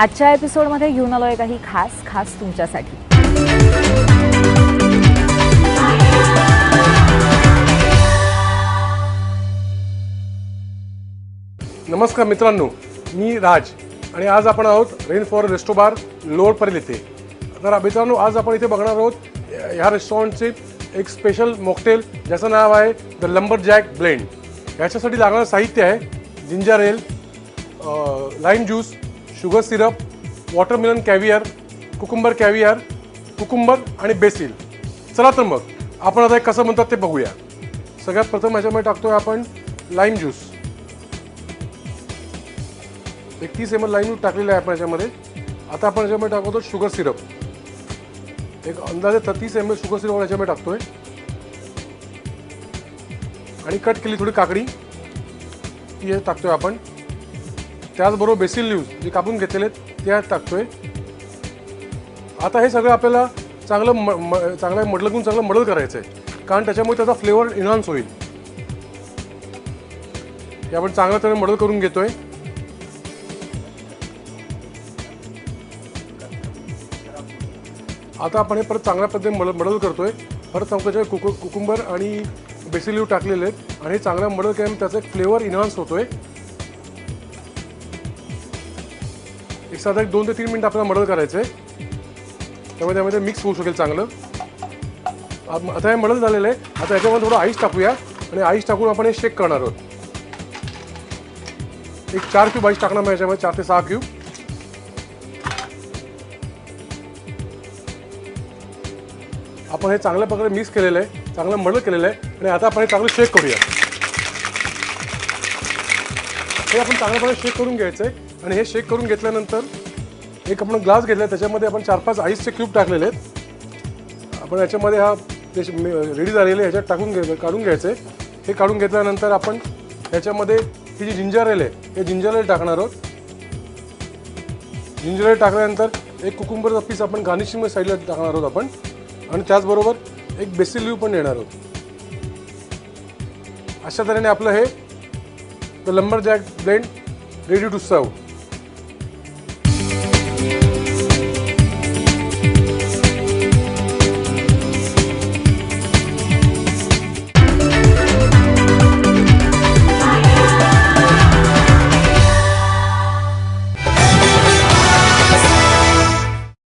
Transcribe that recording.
आजच्या एपिसोडमध्ये घेऊन आलोय काही खास खास तुमच्यासाठी. नमस्कार मित्रांनो मी राज आणि आज आपण आहोत rain for restobar Lower Parel तर मित्रांनो आज आपण इथे बघणार आहोत ह्या रेस्टॉरंटचे एक स्पेशल मॉकटेल ज्याचं नाव आहे द लंबर जॅक ब्लेंड याच्यासाठी लागणारं साहित्य आहे ginger ale lime juice sugar syrup watermelon caviar cucumber caviar cucumber आणि बेसिल चला तर मग आपण आता कसं म्हणतात ते बघूया. सगळ्यात प्रथम ह्याच्यामध्ये टाकतोय आपण लाईम ज्यूस एक तीस एम एल लाईन टाकलेलं आहे आपण याच्यामध्ये. आता आपण याच्यामध्ये टाकतो शुगर सिरप. एक अंदाजे तीस एम एल शुगर सिरप याच्यामध्ये टाकतोय. आणि कट केली थोडी काकडी. ती हे टाकतोय आपण. त्याचबरोबर बेसिल लिव्ह जे कापून घेतलेले आहेत ते टाकतोय. आता हे सगळं आपल्याला चांगलं म म चांगलं मडलगून चांगलं मडल करायचं आहे. कारण त्याच्यामुळे त्याचा फ्लेवर इन्हान्स होईल. हे आपण चांगल्या त्याने मडल करून घेतोय. आता आपण हे परत चांगल्या पद्धतीने मडल मडल करतोय. परत चौकाच्या कुकु कुकुंबर आणि बेसिलिव्ह टाकलेले आहेत. आणि चांगला मडल केल्याने त्याचा एक फ्लेवर इन्हान्स होतोय. एक साधा एक दोन ते तीन मिनिट आपल्याला मडल करायचं आहे. त्यामुळे त्यामध्ये मिक्स होऊ शकेल चांगलं. आता हे मडल झालेलं आहे. आता याच्यामध्ये थोडं आईस टाकूया. आणि आईस टाकून आपण हे शेक करणार आहोत. एक चार क्यूब आईस टाकणार मग याच्यामध्ये चार ते सहा क्यूब आपण हे चांगल्या प्रकारे मिक्स केलेलं आहे. चांगलं मडल केलेलं आहे. आणि आता आपण हे चांगलं शेक करूया. हे आपण चांगल्या प्रकारे शेक करून घ्यायचं आहे. आणि हे शेक करून घेतल्यानंतर एक आपण ग्लास घेतला त्याच्यामध्ये आपण चार पाच आईसचे क्यूब टाकलेले आहेत. आपण याच्यामध्ये हा रेडी झालेले ह्याच्यात टाकून घे काढून घ्यायचे. हे काढून घेतल्यानंतर आपण ह्याच्यामध्ये ही जी जिंजर एल आहे हे जिंजर एल टाकणार आहोत. जिंजर एल टाकल्यानंतर एक कुकुंबरचा पीस आपण गार्निशिंग साईडला टाकणार आहोत आपण. आणि त्याचबरोबर एक बेसिल लिव्ह पण देणार आहोत. अशा तऱ्हेने आपलं हे the lumberjack blend ready to सर्व